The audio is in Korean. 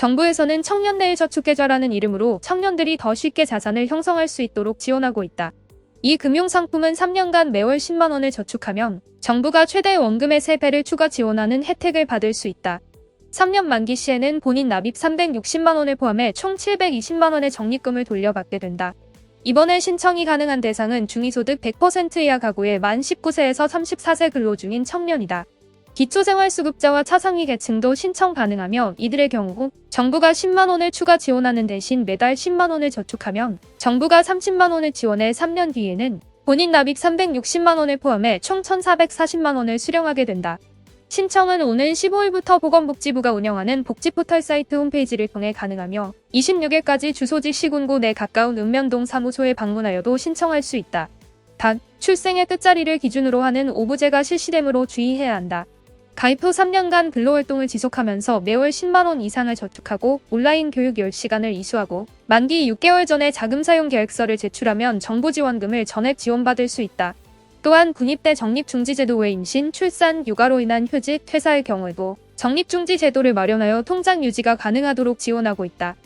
정부에서는 청년 내일 저축 계좌라는 이름으로 청년들이 더 쉽게 자산을 형성할 수 있도록 지원하고 있다. 이 금융상품은 3년간 매월 10만원을 저축하면 정부가 최대 원금의 3배를 추가 지원하는 혜택을 받을 수 있다. 3년 만기 시에는 본인 납입 360만원을 포함해 총 720만원의 적립금을 돌려받게 된다. 이번에 신청이 가능한 대상은 중위소득 100% 이하 가구의 만 19세에서 34세 근로 중인 청년이다. 기초생활수급자와 차상위 계층도 신청 가능하며 이들의 경우 정부가 10만원을 추가 지원하는 대신 매달 10만원을 저축하면 정부가 30만원을 지원해 3년 뒤에는 본인 납입 360만원을 포함해 총 1440만원을 수령하게 된다. 신청은 오는 15일부터 보건복지부가 운영하는 복지포털 사이트 홈페이지를 통해 가능하며 26일까지 주소지 시군구 내 가까운 읍면동 사무소에 방문하여도 신청할 수 있다. 단, 출생의 끝자리를 기준으로 하는 오부제가 실시되므로 주의해야 한다. 가입 후 3년간 근로 활동을 지속하면서 매월 10만원 이상을 저축하고 온라인 교육 10시간을 이수하고 만기 6개월 전에 자금 사용 계획서를 제출하면 정부 지원금을 전액 지원받을 수 있다. 또한 군입대 적립중지제도 외 임신, 출산, 육아로 인한 휴직, 퇴사의 경우에도 적립중지제도를 마련하여 통장 유지가 가능하도록 지원하고 있다.